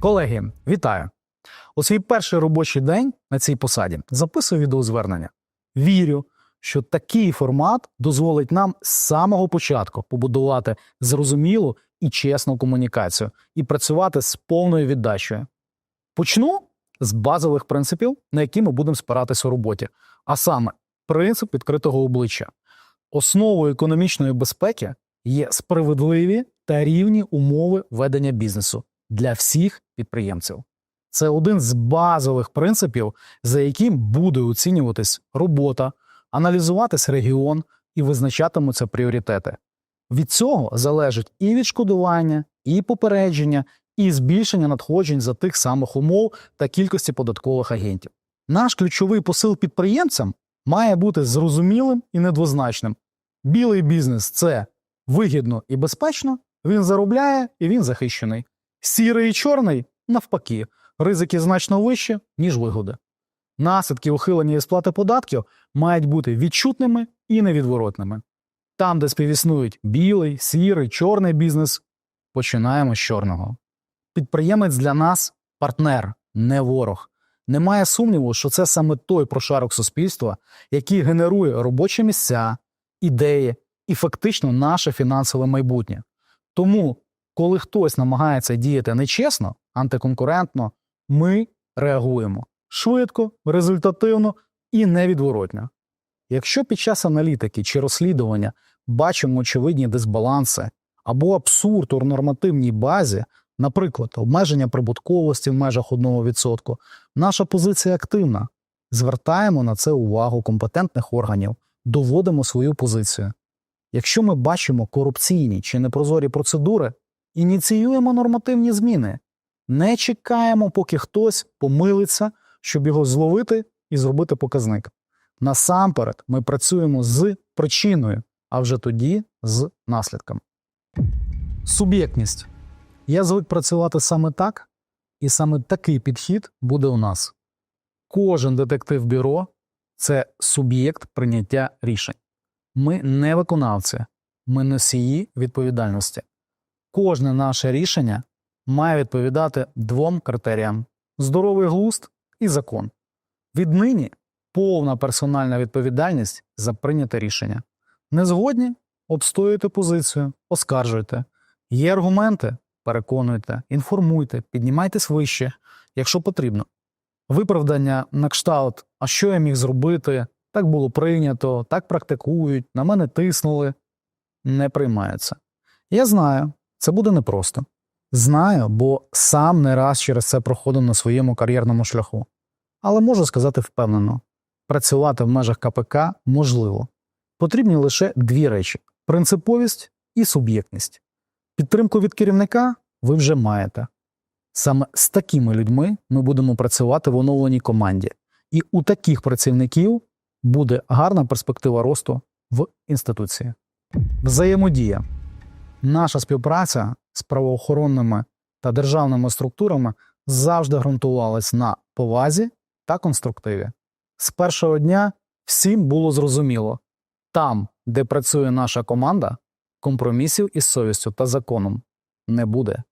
Колеги, вітаю! У свій перший робочий день на цій посаді записую відеозвернення. Вірю, що такий формат дозволить нам з самого початку побудувати зрозумілу і чесну комунікацію і працювати з повною віддачею. Почну з базових принципів, на які ми будемо спиратися у роботі, а саме принцип відкритого обличчя. Основою економічної безпеки є справедливі та рівні умови ведення бізнесу для всіх підприємців. Це один з базових принципів, за яким буде оцінюватись робота, аналізуватись регіон і визначатимуться пріоритети. Від цього залежить і відшкодування, і попередження, і збільшення надходжень за тих самих умов та кількості податкових агентів. Наш ключовий посил підприємцям має бути зрозумілим і недвозначним. Білий бізнес це вигідно і безпечно, він заробляє і він захищений. Сірий і чорний навпаки, ризики значно вищі, ніж вигоди. Наслідки ухилення і сплати податків мають бути відчутними і невідворотними. Там, де співіснують білий, сірий, чорний бізнес, починаємо з чорного. Підприємець для нас партнер, не ворог. Немає сумніву, що це саме той прошарок суспільства, який генерує робочі місця, ідеї і фактично наше фінансове майбутнє. Тому, коли хтось намагається діяти нечесно, антиконкурентно, ми реагуємо швидко, результативно і невідворотно. Якщо під час аналітики чи розслідування бачимо очевидні дисбаланси або абсурд у нормативній базі, наприклад, обмеження прибутковості в межах 1%, наша позиція активна. Звертаємо на це увагу компетентних органів, доводимо свою позицію. Якщо ми бачимо корупційні чи непрозорі процедури, ініціюємо нормативні зміни, не чекаємо, поки хтось помилиться, щоб його зловити і зробити показник. Насамперед, ми працюємо з причиною, а вже тоді з наслідком. Суб'єктність. Я звик працювати саме так, і саме такий підхід буде у нас. Кожен детектив бюро це суб'єкт прийняття рішень. Ми не виконавці, ми носії відповідальності. Кожне наше рішення має відповідати двом критеріям: здоровий глузд і закон. Віднині повна персональна відповідальність за прийняте рішення. Не згодні обстоюйте позицію, оскаржуйте. Є аргументи, переконуйте, інформуйте, піднімайтесь вище, якщо потрібно. Виправдання на кшталт, а що я міг зробити, так було прийнято, так практикують, на мене тиснули, не приймаються. Я знаю, це буде непросто. Знаю, бо сам не раз через це проходив на своєму кар'єрному шляху. Але можу сказати впевнено: працювати в межах КПК можливо. Потрібні лише дві речі: принциповість і суб'єктність. Підтримку від керівника ви вже маєте. Саме з такими людьми ми будемо працювати в оновленій команді, і у таких працівників буде гарна перспектива росту в інституції. Взаємодія. Наша співпраця з правоохоронними та державними структурами завжди ґрунтувалась на повазі та конструктиві. З першого дня всім було зрозуміло там, де працює наша команда, компромісів із совістю та законом не буде.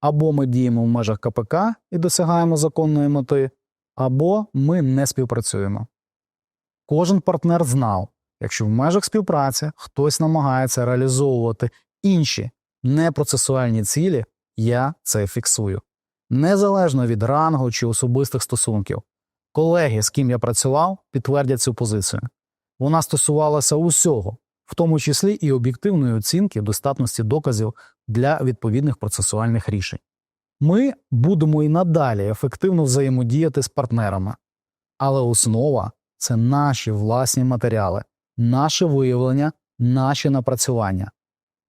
Або ми діємо в межах КПК і досягаємо законної мети, або ми не співпрацюємо. Кожен партнер знав, якщо в межах співпраці хтось намагається реалізовувати інші непроцесуальні цілі, я це фіксую. Незалежно від рангу чи особистих стосунків. Колеги, з ким я працював, підтвердять цю позицію. Вона стосувалася усього, в тому числі і об'єктивної оцінки достатності доказів для відповідних процесуальних рішень. Ми будемо і надалі ефективно взаємодіяти з партнерами, але основа це наші власні матеріали, наше виявлення, наші напрацювання.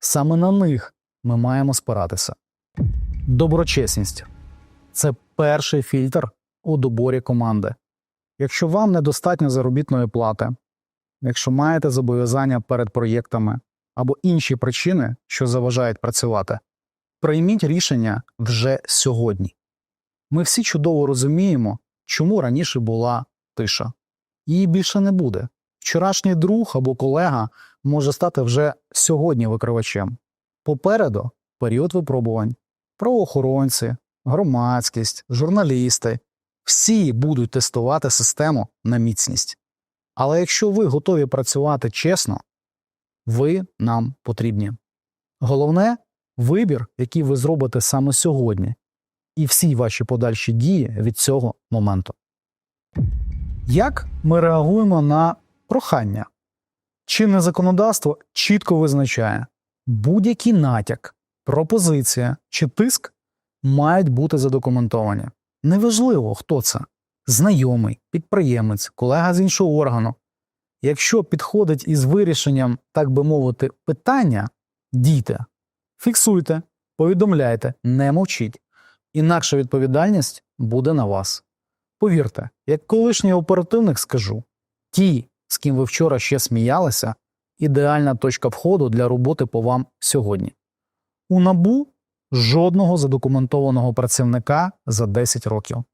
Саме на них ми маємо спиратися. Доброчесність це перший фільтр у доборі команди. Якщо вам недостатньо заробітної плати, якщо маєте зобов'язання перед проєктами або інші причини, що заважають працювати, прийміть рішення вже сьогодні. Ми всі чудово розуміємо, чому раніше була тиша. Її більше не буде. Вчорашній друг або колега може стати вже сьогодні викривачем. Попереду період випробувань, правоохоронці, громадськість, журналісти всі будуть тестувати систему на міцність. Але якщо ви готові працювати чесно, ви нам потрібні. Головне вибір, який ви зробите саме сьогодні, і всі ваші подальші дії від цього моменту. Як ми реагуємо на прохання? Чинне законодавство чітко визначає, будь-який натяк, пропозиція чи тиск мають бути задокументовані. Неважливо, хто це знайомий, підприємець, колега з іншого органу. Якщо підходить із вирішенням, так би мовити, питання, дійте, фіксуйте, повідомляйте, не мовчіть. Інакша відповідальність буде на вас. Повірте, як колишній оперативник скажу, ті, з ким ви вчора ще сміялися, ідеальна точка входу для роботи по вам сьогодні. У набу жодного задокументованого працівника за 10 років,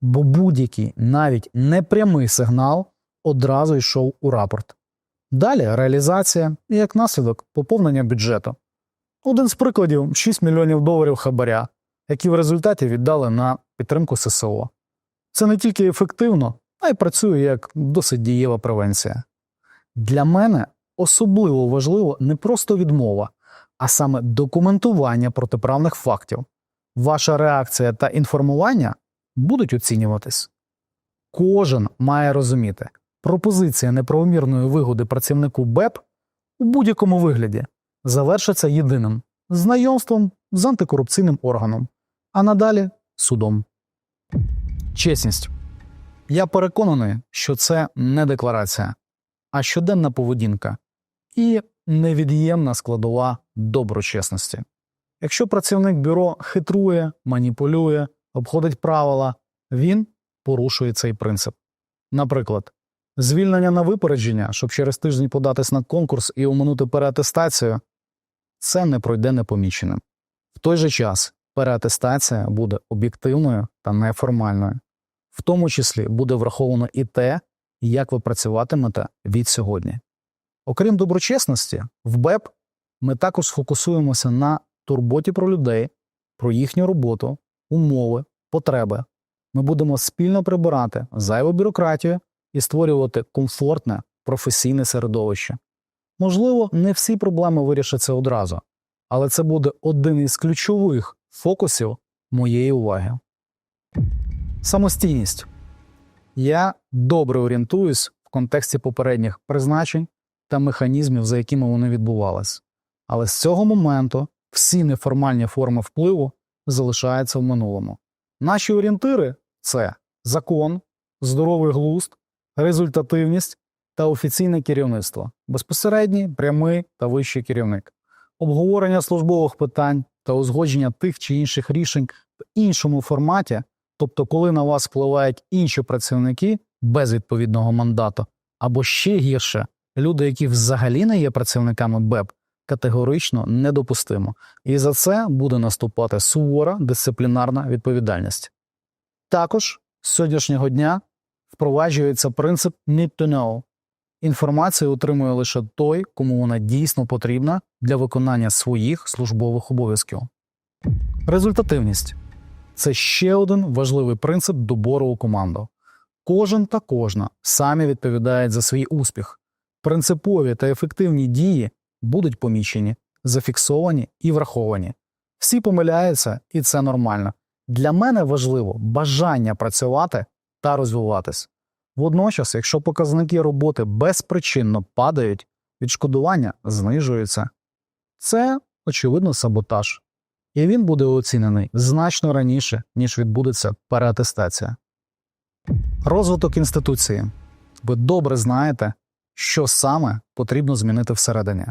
бо будь-який навіть непрямий сигнал одразу йшов у рапорт. Далі реалізація і як наслідок поповнення бюджету. Один з прикладів 6 мільйонів доларів хабаря, які в результаті віддали на підтримку ССО. Це не тільки ефективно, а й працює як досить дієва превенція. Для мене особливо важливо не просто відмова, а саме документування протиправних фактів. Ваша реакція та інформування будуть оцінюватись. Кожен має розуміти, пропозиція неправомірної вигоди працівнику БЕП у будь-якому вигляді завершиться єдиним знайомством з антикорупційним органом, а надалі судом. Чесність. Я переконаний, що це не декларація, а щоденна поведінка і невід'ємна складова доброчесності. Якщо працівник бюро хитрує, маніпулює, обходить правила, він порушує цей принцип. Наприклад, звільнення на випередження, щоб через тиждень податись на конкурс і оминути переатестацію, це не пройде непоміченим. В той же час переатестація буде об'єктивною та неформальною. В тому числі буде враховано і те, як ви працюватимете від сьогодні. Окрім доброчесності, в БЕП ми також сфокусуємося на турботі про людей, про їхню роботу, умови, потреби. Ми будемо спільно прибирати зайву бюрократію і створювати комфортне професійне середовище. Можливо, не всі проблеми вирішаться одразу, але це буде один із ключових фокусів моєї уваги. Самостійність. Я добре орієнтуюсь в контексті попередніх призначень та механізмів, за якими вони відбувались. Але з цього моменту всі неформальні форми впливу залишаються в минулому. Наші орієнтири це закон, здоровий глузд, результативність та офіційне керівництво, безпосередній, прямий та вищий керівник, обговорення службових питань та узгодження тих чи інших рішень в іншому форматі, тобто, коли на вас впливають інші працівники без відповідного мандату, або ще гірше, люди, які взагалі не є працівниками БЕП, категорично недопустимо, і за це буде наступати сувора дисциплінарна відповідальність. Також з сьогоднішнього дня впроваджується принцип «need to know». Інформацію отримує лише той, кому вона дійсно потрібна для виконання своїх службових обов'язків. Результативність це ще один важливий принцип добору у команду. Кожен та кожна самі відповідають за свій успіх. Принципові та ефективні дії будуть помічені, зафіксовані і враховані. Всі помиляються, і це нормально. Для мене важливо бажання працювати та розвиватись. Водночас, якщо показники роботи безпричинно падають, відшкодування знижується. Це, очевидно, саботаж, і він буде оцінений значно раніше, ніж відбудеться переатестація. Розвиток інституції. Ви добре знаєте, що саме потрібно змінити всередині.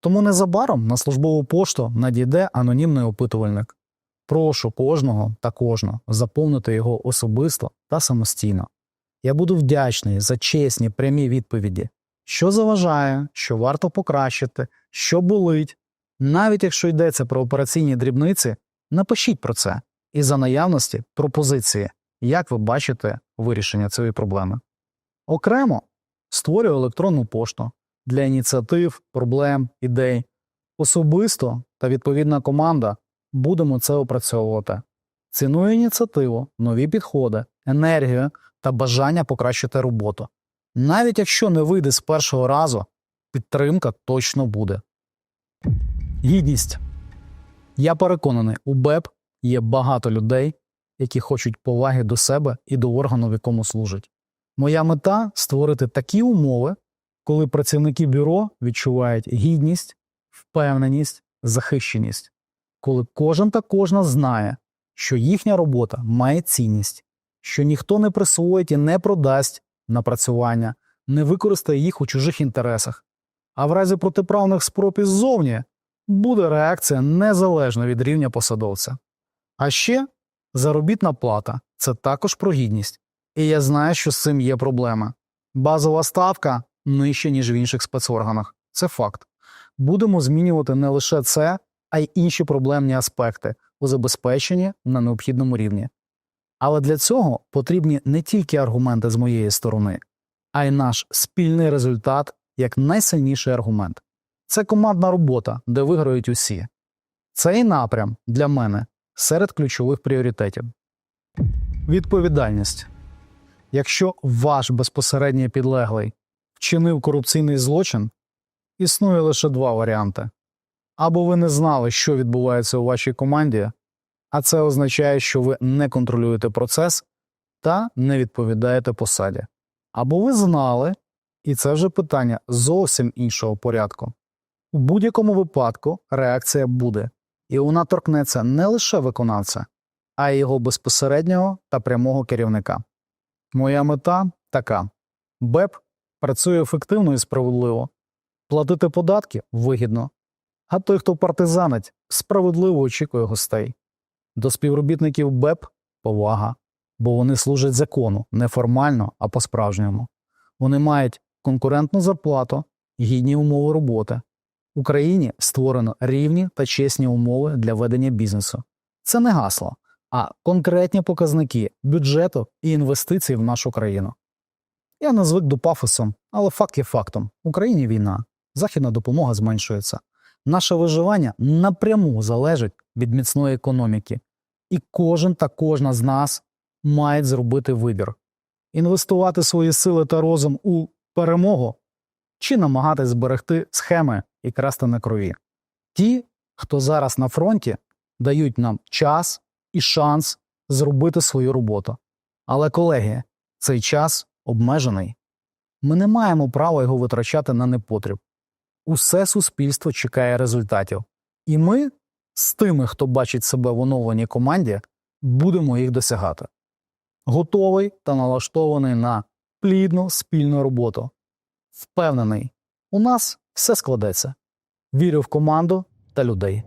Тому незабаром на службову пошту надійде анонімний опитувальник. Прошу кожного та кожну заповнити його особисто та самостійно. Я буду вдячний за чесні прямі відповіді, що заважає, що варто покращити, що болить. Навіть якщо йдеться про операційні дрібниці, напишіть про це і за наявності пропозиції, як ви бачите вирішення цієї проблеми. Окремо створюю електронну пошту для ініціатив, проблем, ідей. Особисто та відповідна команда будемо це опрацьовувати. Ціную ініціативу, нові підходи, енергію та бажання покращити роботу. Навіть якщо не вийде з першого разу, підтримка точно буде. Гідність. Я переконаний, у БЕП є багато людей, які хочуть поваги до себе і до органу, в якому служать. Моя мета створити такі умови, коли працівники бюро відчувають гідність, впевненість, захищеність, коли кожен та кожна знає, що їхня робота має цінність, що ніхто не присвоїть і не продасть напрацювання, не використає їх у чужих інтересах. А в разі протиправних спроб іззовні буде реакція незалежно від рівня посадовця. А ще заробітна плата це також про гідність. І я знаю, що з цим є проблема. Базова ставка нижча, ніж в інших спецорганах. Це факт. Будемо змінювати не лише це, а й інші проблемні аспекти у забезпеченні на необхідному рівні. Але для цього потрібні не тільки аргументи з моєї сторони, а й наш спільний результат як найсильніший аргумент. Це командна робота, де виграють усі. Цей напрям для мене серед ключових пріоритетів. Відповідальність. Якщо ваш безпосередній підлеглий вчинив корупційний злочин, існує лише два варіанти. Або ви не знали, що відбувається у вашій команді, а це означає, що ви не контролюєте процес та не відповідаєте посаді. Або ви знали, і це вже питання зовсім іншого порядку. У будь-якому випадку реакція буде, і вона торкнеться не лише виконавця, а й його безпосереднього та прямого керівника. Моя мета така: БЕП працює ефективно і справедливо, платити податки вигідно, а той, хто партизанить, справедливо очікує гостей. До співробітників БЕП повага, бо вони служать закону не формально, а по-справжньому. Вони мають конкурентну зарплату, гідні умови роботи. Україні створено рівні та чесні умови для ведення бізнесу. Це не гасло, а конкретні показники бюджету і інвестицій в нашу країну. Я не звик до пафосу, але факт є фактом: в Україні війна, західна допомога зменшується. Наше виживання напряму залежить від міцної економіки, і кожен та кожна з нас мають зробити вибір: інвестувати свої сили та розум у перемогу чи намагатись зберегти схеми і красти на крові. Ті, хто зараз на фронті, дають нам час і шанс зробити свою роботу. Але, колеги, цей час обмежений. Ми не маємо права його витрачати на непотріб. Усе суспільство чекає результатів. І ми з тими, хто бачить себе в оновленій команді, будемо їх досягати. Готовий та налаштований на плідну спільну роботу. Впевнений, у нас все складеться. Вірю в команду та людей.